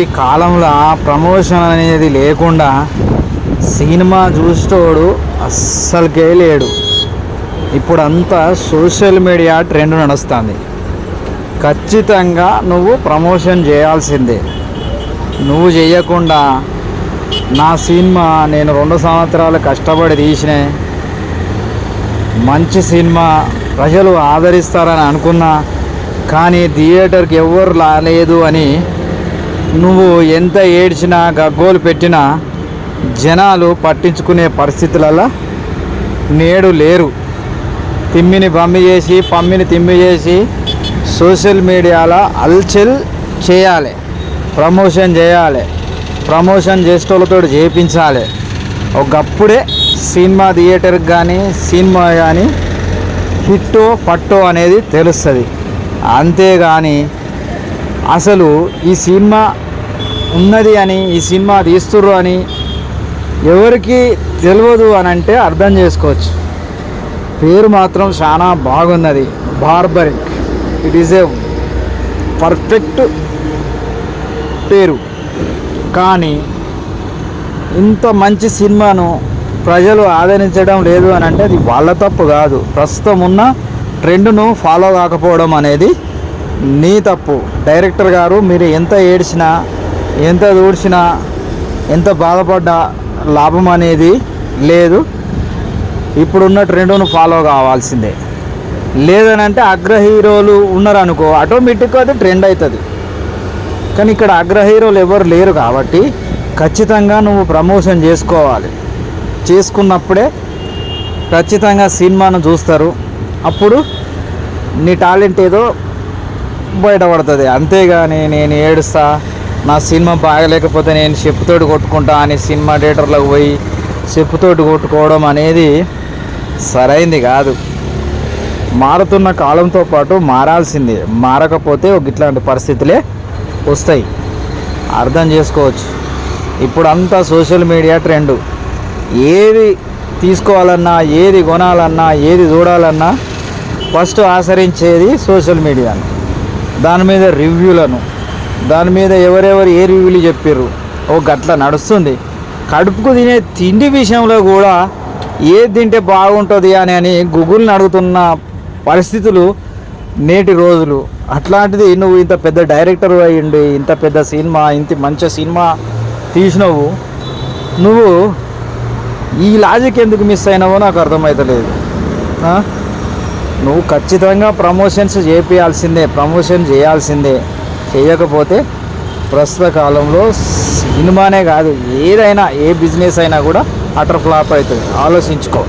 ఈ కాలంలో ప్రమోషన్ అనేది లేకుండా సినిమా చూసేటోడు అస్సలకే లేడు. ఇప్పుడు అంతా సోషల్ మీడియా ట్రెండ్ నడుస్తుంది. ఖచ్చితంగా నువ్వు ప్రమోషన్ చేయాల్సిందే. నువ్వు చేయకుండా నా సినిమా నేను రెండు సంవత్సరాలు కష్టపడి తీసిన మంచి సినిమా ప్రజలు ఆదరిస్తారని అనుకున్నా కానీ థియేటర్కి ఎవ్వరు రాలేదు అని నువ్వు ఎంత ఏడ్చినా గగ్గోలు పెట్టినా జనాలు పట్టించుకునే పరిస్థితులలో నేడు లేరు. తిమ్మిని బమ్మి చేసి పమ్మిని తిమ్మి చేసి సోషల్ మీడియాలో అల్చల్ చేయాలి. ప్రమోషన్ చేయాలి. ప్రమోషన్ చేసేటోళ్ళతో చేయించాలి ఒకప్పుడే సినిమా థియేటర్కి కానీ సినిమా కానీ హిట్టో పట్టో అనేది తెలుస్తుంది. అంతేగాని అసలు ఈ సినిమా ఉన్నది అని ఈ సినిమా తీస్తుర్రు అని ఎవరికి తెలియదు అని అంటే అర్థం చేసుకోవచ్చు. పేరు మాత్రం చాలా బాగున్నది. Barbarik. It is a perfect పేరు. కానీ ఇంత మంచి సినిమాను ప్రజలు ఆదరించడం లేదు అని అంటే అది వాళ్ళ తప్పు కాదు. ప్రస్తుతం ఉన్న ట్రెండ్ను ఫాలో కాకపోవడం అనేది నీ తప్పు. డైరెక్టర్ గారు మీరు ఎంత ఏడ్చినా ఎంత దూడ్చినా ఎంత బాధపడ్డా లాభం అనేది లేదు. ఇప్పుడున్న ట్రెండ్ను ఫాలో కావాల్సిందే. లేదని అంటే అగ్ర హీరోలు ఉన్నారు అనుకో ఆటోమేటిక్గా అది ట్రెండ్ అవుతుంది కానీ ఇక్కడ అగ్ర హీరోలు ఎవరు లేరు కాబట్టి ఖచ్చితంగా నువ్వు ప్రమోషన్ చేసుకోవాలి. చేసుకున్నప్పుడే ఖచ్చితంగా సినిమాను చూస్తారు. అప్పుడు నీ టాలెంట్ ఏదో బయటపడుతుంది. అంతేగాని నేను ఏడుస్తా నా సినిమా బాగలేకపోతే నేను చెప్పుతోటి కొట్టుకుంటా అని సినిమా థియేటర్లోకి పోయి చెప్పుతోటి కొట్టుకోవడం అనేది సరైంది కాదు. మారుతున్న కాలంతో పాటు మారాల్సిందే. మారకపోతే ఒక ఇట్లాంటి పరిస్థితులే వస్తాయి. అర్థం చేసుకోవచ్చు. ఇప్పుడు అంతా సోషల్ మీడియా ట్రెండ్. ఏది తీసుకోవాలన్నా ఏది కొనాలన్నా ఏది చూడాలన్నా ఫస్ట్ ఆచరించేది సోషల్ మీడియాని. దాని మీద రివ్యూలను దాని మీద ఎవరెవరు ఏ రివ్యూలు చెప్పారు ఓ గట్ల నడుస్తుంది. కడుపుకు తినే తిండి విషయంలో కూడా ఏది తింటే బాగుంటుంది అని అని గూగుల్ని అడుగుతున్న పరిస్థితులు నేటి రోజులు. అట్లాంటిది నువ్వు ఇంత పెద్ద డైరెక్టర్ అయ్యండి ఇంత పెద్ద సినిమా ఇంత మంచి సినిమా తీసినవు నువ్వు ఈ లాజిక్ ఎందుకు మిస్ అయినావో నాకు అర్థమవుతలేదు నువ్వు ఖచ్చితంగా ప్రమోషన్స్ చేయాల్సిందే ప్రమోషన్ చేయాల్సిందే. చేయకపోతే ప్రస్తుత కాలంలో సినిమానే కాదు ఏదైనా ఏ బిజినెస్ అయినా కూడా అటర్ ఫ్లాప్ అవుతుంది. ఆలోచించుకో.